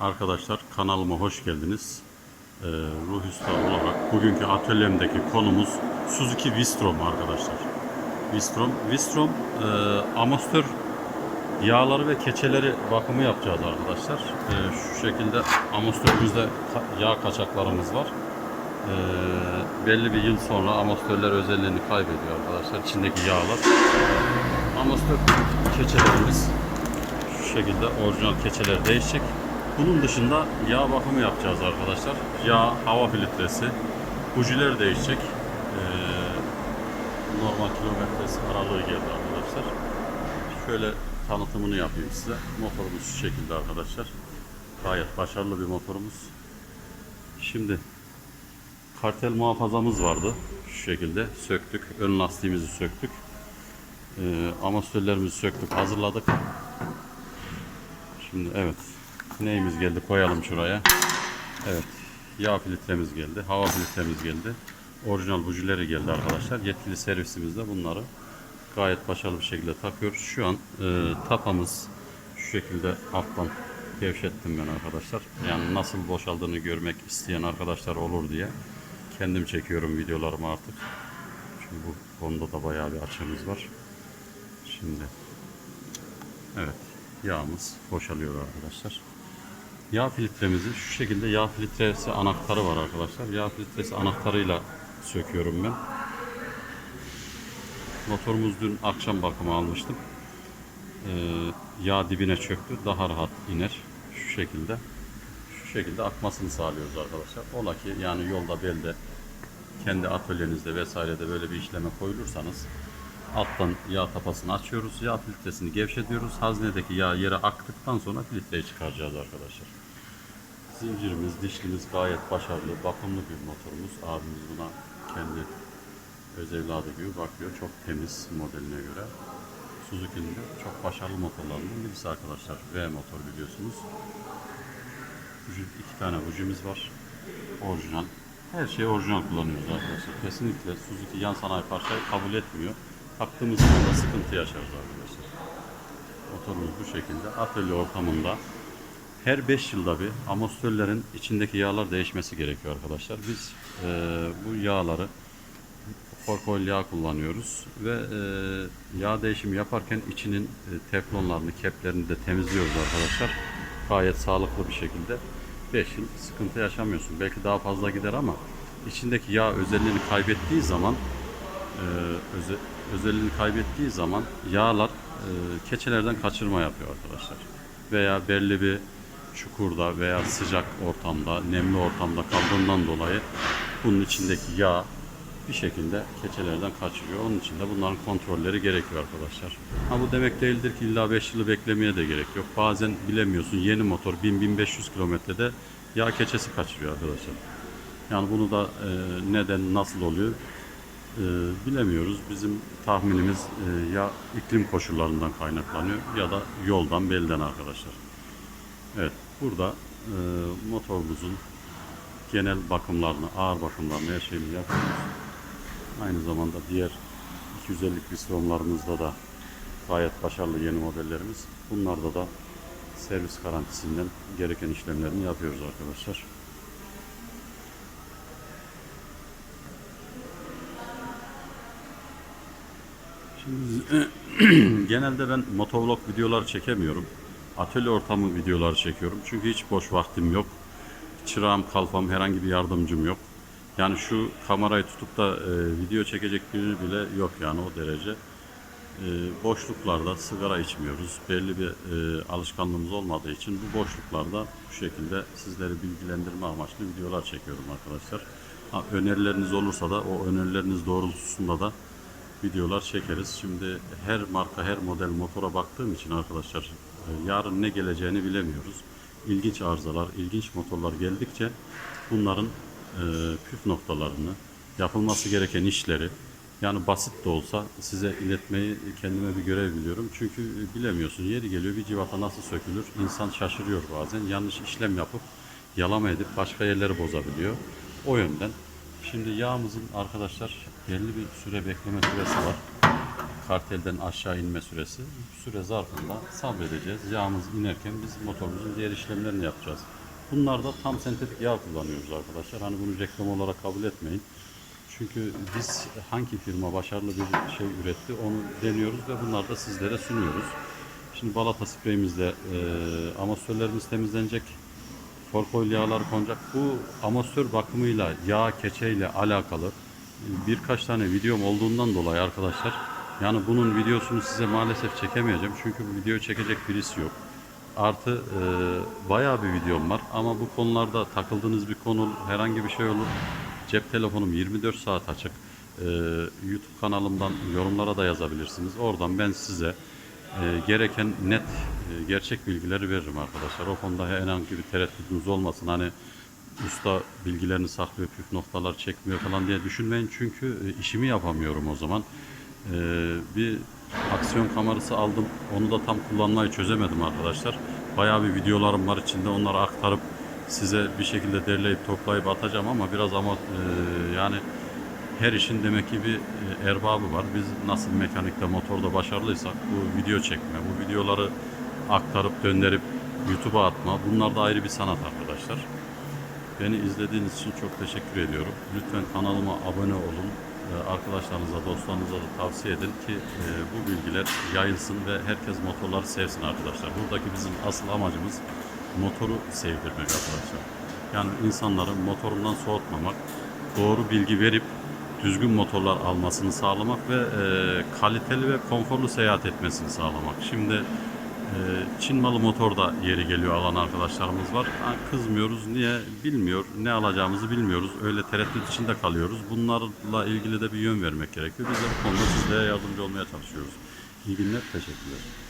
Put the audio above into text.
Arkadaşlar kanalıma hoş geldiniz. Ee, Ruh Usta olarak bugünkü atölyemdeki konumuz Suzuki Vistrom arkadaşlar. Vistrom, Vistrom e, amortisör yağları ve keçeleri bakımı yapacağız arkadaşlar. Ee, şu şekilde amortisörümüzde ka- yağ kaçaklarımız var. Ee, belli bir yıl sonra amortisörler özelliğini kaybediyor arkadaşlar. İçindeki yağlar. Amortisör keçelerimiz şu şekilde orijinal keçeler değişecek. Bunun dışında yağ bakımı yapacağız arkadaşlar. Yağ, hava filtresi, bujiler değişecek. Ee, normal kilometresi aralığı geldi arkadaşlar. Şöyle tanıtımını yapayım size. Motorumuz şu şekilde arkadaşlar. Gayet başarılı bir motorumuz. Şimdi kartel muhafazamız vardı. Şu şekilde söktük. Ön lastiğimizi söktük. Ee, amortisörlerimizi söktük, hazırladık. Şimdi evet. Neyimiz geldi koyalım şuraya. Evet. Yağ filtremiz geldi. Hava filtremiz geldi. Orijinal bujileri geldi arkadaşlar. Yetkili servisimizde bunları gayet başarılı bir şekilde takıyoruz. Şu an e, tapamız şu şekilde alttan gevşettim ben arkadaşlar. Yani nasıl boşaldığını görmek isteyen arkadaşlar olur diye kendim çekiyorum videolarımı artık. Çünkü bu konuda da bayağı bir açığımız var. Şimdi evet yağımız boşalıyor arkadaşlar. Yağ filtremizi şu şekilde yağ filtresi anahtarı var arkadaşlar. Yağ filtresi anahtarıyla söküyorum ben. Motorumuz dün akşam bakımı almıştım. Ee, yağ dibine çöktü. Daha rahat iner. Şu şekilde. Şu şekilde akmasını sağlıyoruz arkadaşlar. Ola ki yani yolda belde kendi atölyenizde vesairede böyle bir işleme koyulursanız alttan yağ tapasını açıyoruz. Yağ filtresini gevşetiyoruz. Haznedeki yağ yere aktıktan sonra filtreyi çıkaracağız arkadaşlar. Zincirimiz, dişlimiz gayet başarılı, bakımlı bir motorumuz. Abimiz buna kendi öz evladı gibi bakıyor. Çok temiz modeline göre. Suzuki'nin de çok başarılı motorlarından birisi arkadaşlar. V motor biliyorsunuz. İki tane bujimiz var. Orijinal. Her şeyi orijinal kullanıyoruz arkadaşlar. Kesinlikle Suzuki yan sanayi parçayı kabul etmiyor. Taktığımız zaman sıkıntı yaşarız arkadaşlar. Motorumuz bu şekilde. Atölye ortamında her 5 yılda bir amortisörlerin içindeki yağlar değişmesi gerekiyor arkadaşlar. Biz e, bu yağları Forkoil yağ kullanıyoruz ve e, yağ değişimi yaparken içinin e, teflonlarını, keplerini de temizliyoruz arkadaşlar. Gayet sağlıklı bir şekilde 5 yıl sıkıntı yaşamıyorsun. Belki daha fazla gider ama içindeki yağ özelliğini kaybettiği zaman e, öze- özelliğini kaybettiği zaman yağlar e, keçelerden kaçırma yapıyor arkadaşlar. Veya belli bir çukurda veya sıcak ortamda, nemli ortamda kaldığından dolayı bunun içindeki yağ bir şekilde keçelerden kaçırıyor. Onun için de bunların kontrolleri gerekiyor arkadaşlar. Ha bu demek değildir ki illa 5 yılı beklemeye de gerek yok. Bazen bilemiyorsun yeni motor 1000-1500 kilometrede yağ keçesi kaçırıyor arkadaşlar. Yani bunu da e, neden nasıl oluyor e, bilemiyoruz. Bizim tahminimiz e, ya iklim koşullarından kaynaklanıyor ya da yoldan belden arkadaşlar. Evet burada e, motorumuzun genel bakımlarını, ağır bakımlarını her şeyini yapıyoruz. Aynı zamanda diğer 250'lik Vistrom'larımızda da gayet başarılı yeni modellerimiz. Bunlarda da servis garantisinden gereken işlemlerini yapıyoruz arkadaşlar. genelde ben motovlog videolar çekemiyorum. Atölye ortamı videolar çekiyorum. Çünkü hiç boş vaktim yok. Çırağım, kalfam, herhangi bir yardımcım yok. Yani şu kamerayı tutup da e, video çekecek biri bile yok yani o derece. E, boşluklarda sigara içmiyoruz. Belli bir e, alışkanlığımız olmadığı için bu boşluklarda bu şekilde sizleri bilgilendirme amaçlı videolar çekiyorum arkadaşlar. Ha, önerileriniz olursa da o önerileriniz doğrultusunda da videolar çekeriz. Şimdi her marka, her model motora baktığım için arkadaşlar e, yarın ne geleceğini bilemiyoruz. İlginç arızalar, ilginç motorlar geldikçe bunların e, püf noktalarını, yapılması gereken işleri yani basit de olsa size iletmeyi kendime bir görev biliyorum. Çünkü bilemiyorsun yeri geliyor bir civata nasıl sökülür insan şaşırıyor bazen. Yanlış işlem yapıp yalama edip başka yerleri bozabiliyor. O yönden Şimdi yağımızın arkadaşlar belli bir süre bekleme süresi var. kartelden aşağı inme süresi. Süre zarfında sabredeceğiz. Yağımız inerken biz motorumuzun diğer işlemlerini yapacağız. Bunlarda tam sentetik yağ kullanıyoruz arkadaşlar. Hani bunu reklam olarak kabul etmeyin. Çünkü biz hangi firma başarılı bir şey üretti onu deniyoruz ve bunları da sizlere sunuyoruz. Şimdi balata spreyimizle e, amatörlerimiz temizlenecek. Forkoil yağlar konacak. Bu amatör bakımıyla yağ keçeyle alakalı birkaç tane videom olduğundan dolayı arkadaşlar yani bunun videosunu size maalesef çekemeyeceğim. Çünkü bu videoyu çekecek birisi yok. Artı e, bayağı bir videom var ama bu konularda takıldığınız bir konu herhangi bir şey olur. Cep telefonum 24 saat açık. E, YouTube kanalımdan yorumlara da yazabilirsiniz. Oradan ben size e, gereken net e, gerçek bilgileri veririm arkadaşlar. O konuda herhangi bir tereddütünüz olmasın. Hani usta bilgilerini saklıyor, püf noktalar çekmiyor falan diye düşünmeyin. Çünkü e, işimi yapamıyorum o zaman. E, bir aksiyon kamerası aldım. Onu da tam kullanmayı çözemedim arkadaşlar. Bayağı bir videolarım var içinde. Onları aktarıp size bir şekilde derleyip toplayıp atacağım ama biraz ama e, yani her işin demek ki bir e, erbabı var. Biz nasıl mekanikte, motorda başarılıysak bu video çekme, bu videoları aktarıp döndürüp YouTube'a atma bunlar da ayrı bir sanat arkadaşlar. Beni izlediğiniz için çok teşekkür ediyorum. Lütfen kanalıma abone olun. Ee, Arkadaşlarınıza, dostlarınıza da tavsiye edin ki e, bu bilgiler yayılsın ve herkes motorları sevsin arkadaşlar. Buradaki bizim asıl amacımız motoru sevdirmek arkadaşlar. Yani insanları motorundan soğutmamak, doğru bilgi verip düzgün motorlar almasını sağlamak ve e, kaliteli ve konforlu seyahat etmesini sağlamak. Şimdi ee, Çin malı motor da yeri geliyor alan arkadaşlarımız var. Ha, Kızmıyoruz. Niye? Bilmiyor. Ne alacağımızı bilmiyoruz. Öyle tereddüt içinde kalıyoruz. Bunlarla ilgili de bir yön vermek gerekiyor. Biz de bu konuda sizlere yardımcı olmaya çalışıyoruz. İyi günler. Teşekkürler.